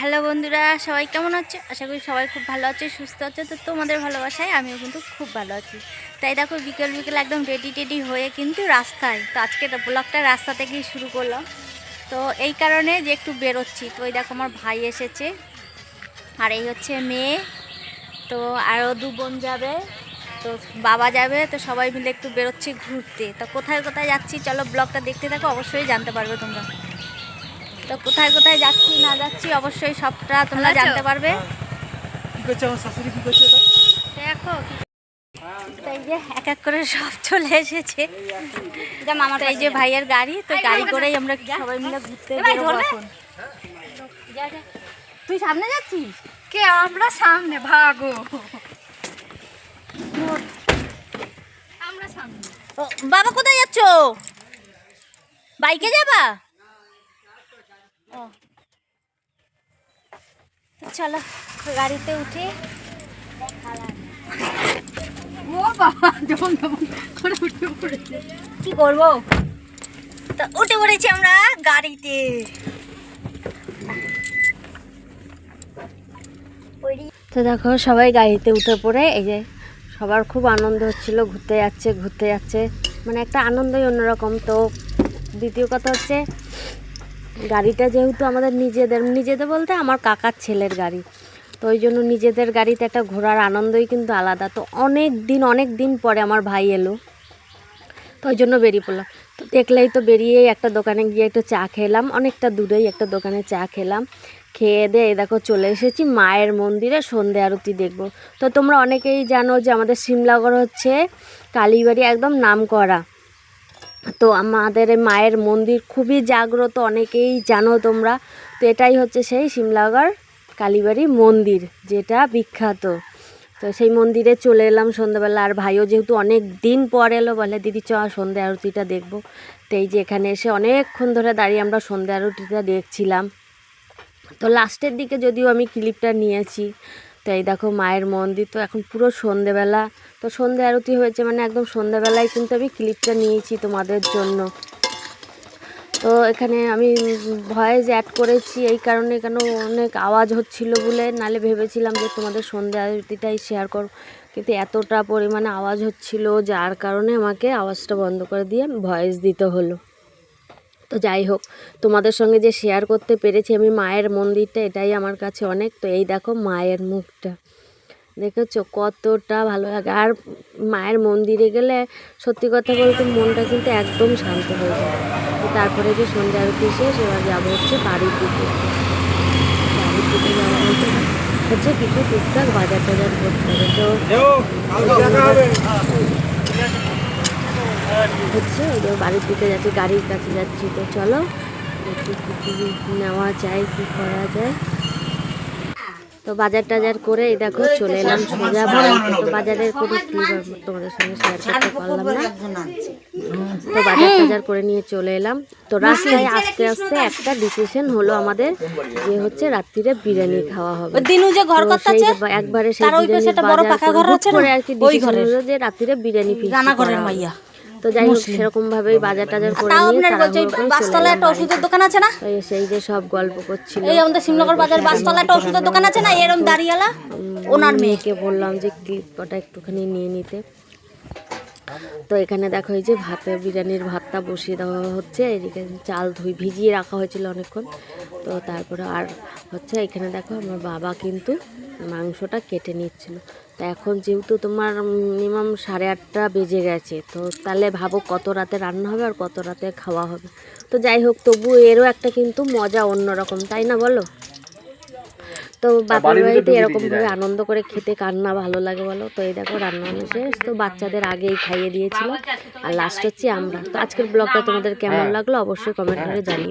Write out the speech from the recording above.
Hello বন্ধুরা, সবাই কেমন আছে? আশা করি সবাই খুব ভালো আছে, সুস্থ আছে। তো তোমাদের ভালোবাসায় আমিও কিন্তু খুব ভালো আছি। তাই দেখো, বিকেল বিকেল একদম রেডি টেডি হয়ে কিন্তু রাস্তায়। তো আজকে ব্লগটা রাস্তা থেকেই শুরু করলাম। তো এই কারণে যে একটু বেরোচ্ছি। তো ওই দেখো, আমার ভাই এসেছে। আর এই হচ্ছে মেয়ে। তো আরও দু বোন যাবে। তো বাবা যাবে। তো সবাই মিলে একটু বেরোচ্ছি ঘুরতে। তো কোথায় কোথায় যাচ্ছি? চলো ব্লগটা দেখতে থাকো, অবশ্যই জানতে পারবে তোমরা। তো কোথায় কোথায় যাচ্ছি না যাচ্ছি অবশ্যই সবটা তোমরা জানতে পারবে। কি করছে আমার শাশুড়ি কি করছে এটা দেখো এই যে এক এক করে সব চলে এসেছে। তো এই যে ভাইয়ের গাড়ি তো গাড়ি করেই আমরা সবাই মিলে ঘুরতে বেরোবো এখন। তুই সামনে যাচ্ছিস? কে আমরা সামনে? ভাগো। আমরা সামনে। বাবা কোথায় যাচ্ছ? বাইকে যাবা? চলো গাড়িতে উঠে। কি করব তো উঠে পড়েছি আমরা গাড়িতে। তো দেখো সবাই গাড়িতে উঠে পড়ে এই যে সবার খুব আনন্দ হচ্ছিল ঘুরতে যাচ্ছে ঘুরতে যাচ্ছে। মানে একটা আনন্দই অন্যরকম। তো দ্বিতীয় কথা হচ্ছে গাড়িটা যেহেতু আমাদের নিজেদের নিজেদের বলতে আমার কাকার ছেলের গাড়ি। তো ওই জন্য নিজেদের গাড়িতে একটা ঘোরার আনন্দই কিন্তু আলাদা। তো অনেক দিন অনেক দিন পরে আমার ভাই এলো। তো ওই জন্য বেরিয়ে পড়লাম। তো দেখলেই তো বেরিয়েই একটা দোকানে গিয়ে একটু চা খেলাম। অনেকটা দূরেই একটা দোকানে চা খেলাম। খেয়ে দিয়ে দেখো চলে এসেছি মায়ের মন্দিরে, সন্ধে আরতি দেখব। তো তোমরা অনেকেই জানো যে আমাদের সিমলাগড় হচ্ছে কালীবাড়ি একদম নাম করা তো আমাদের মায়ের মন্দির খুবই জাগ্রত, অনেকেই জানো তোমরা। তো এটাই হচ্ছে সেই সিমলাগড় কালীবাড়ি মন্দির, যেটা বিখ্যাত। তো সেই মন্দিরে চলে এলাম সন্ধ্যাবেলা। আর ভাইও যেহেতু অনেক দিন পর এলো, বলে, দিদি, চ, সন্ধ্যা আরতিটা দেখব। তো এই যে এখানে এসে অনেকক্ষণ ধরে দাঁড়িয়ে আমরা সন্ধ্যা আরতিটা দেখছিলাম। তো লাস্টের দিকে যদিও আমি ক্লিপটা নিয়েছি তো এই দেখো মায়ের মন্দির, তো এখন পুরো সন্ধেবেলা। তো সন্ধে আরতি হয়েছে মানে একদম সন্ধেবেলায় কিন্তু আমি ক্লিপটা নিয়েছি তোমাদের জন্য। তো এখানে আমি ভয়েস অ্যাড করেছি, এই কারণে কেন অনেক আওয়াজ হচ্ছিল বলে। নালে ভেবেছিলাম যে তোমাদের সন্ধে আরতিটাই শেয়ার করো, কিন্তু এতটা পরিমাণে আওয়াজ হচ্ছিল, যার কারণে আমাকে আওয়াজটা বন্ধ করে দিয়ে ভয়েস দিতে হলো। তো যাই হোক, তোমাদের সঙ্গে যে শেয়ার করতে পেরেছি আমি মায়ের মন্দিরটা, এটাই আমার কাছে অনেক। তো এই দেখো মায়ের মুখটা। দেখেছ কতটা ভালো লাগে। আর মায়ের মন্দিরে গেলে সত্যি কথা বলতে মনটা কিন্তু একদম শান্ত হয়ে যায়। তারপরে যে সন্ধ্যা আরতি শেষ, এবার যাব হচ্ছে বাড়ির দিকে। বাড়ির দিকে যাওয়া বলতে হচ্ছে কিছু টুকটাক বাজার টাজার করতে হবে। তো হচ্ছে ওই যে বাড়ির দিকে যাচ্ছি গাড়ির কাছে যাচ্ছি তো চলো একটু কী কী নেওয়া যায় কী করা যায়। তো বাজার টাজার করে এই দেখো চলে এলাম সোজা বাড়িতে। তো বাজারের কোনো তোমাদের সঙ্গে শেয়ার করতে পারলাম না। তো বাজার টাজার করে নিয়ে চলে এলাম। তো রাস্তায় আস্তে আস্তে একটা ডিসিশন হলো আমাদের যে হচ্ছে রাত্রিরে বিরিয়ানি খাওয়া হবে। দিনু যে ঘর করতে সেই একবারে সেই বড় বাজার পাকা করে ঘর আছে? আর কি ওই ডিসিশন। হলো যে রাত্রিরে বিরিয়ানি ঘরের মাইয়া। তো যাই হোক সেরকম ভাবেই বাজার টাজার করে নিয়ে আপনার বলছে তাড়াহুড়ো করে চলে বাসতলায় একটা ওষুধের দোকান আছে না। সেই যে সব গল্প করছিল। এই আমাদের শিমনগর বাজার বাসতলায় একটা ওষুধের দোকান আছে না? এরম দাঁড়িয়ালা ওনার মেয়েকে বললাম যে ক্লিপটা একটুখানি নিয়ে নিতে। তো এখানে দেখো এই যে ভাতে বিরিয়ানির ভাতটা বসিয়ে দেওয়া হচ্ছে। এদিকে চাল ধুই ভিজিয়ে রাখা হয়েছিল অনেকক্ষণ। তো তারপরে আর হচ্ছে এখানে দেখো আমার বাবা কিন্তু মাংসটা কেটে নিচ্ছিল। তো এখন যেহেতু তোমার মিনিমাম সাড়ে আটটা বেজে গেছে তো তাহলে ভাবো কত রাতে রান্না হবে আর কত রাতে খাওয়া হবে। তো যাই হোক তবু এরও একটা কিন্তু মজা অন্যরকম তাই না বলো? তো বাপের বাড়িতে এরকম ভাবে আনন্দ করে খেতে কার না ভালো লাগে বলো? তো এই দেখো রান্না শেষ তো বাচ্চাদের আগেই খাইয়ে দিয়েছিল। আর লাস্ট হচ্ছে আমরা। তো আজকের ব্লগটা তোমাদের কেমন লাগল অবশ্যই কমেন্ট করে জানিও।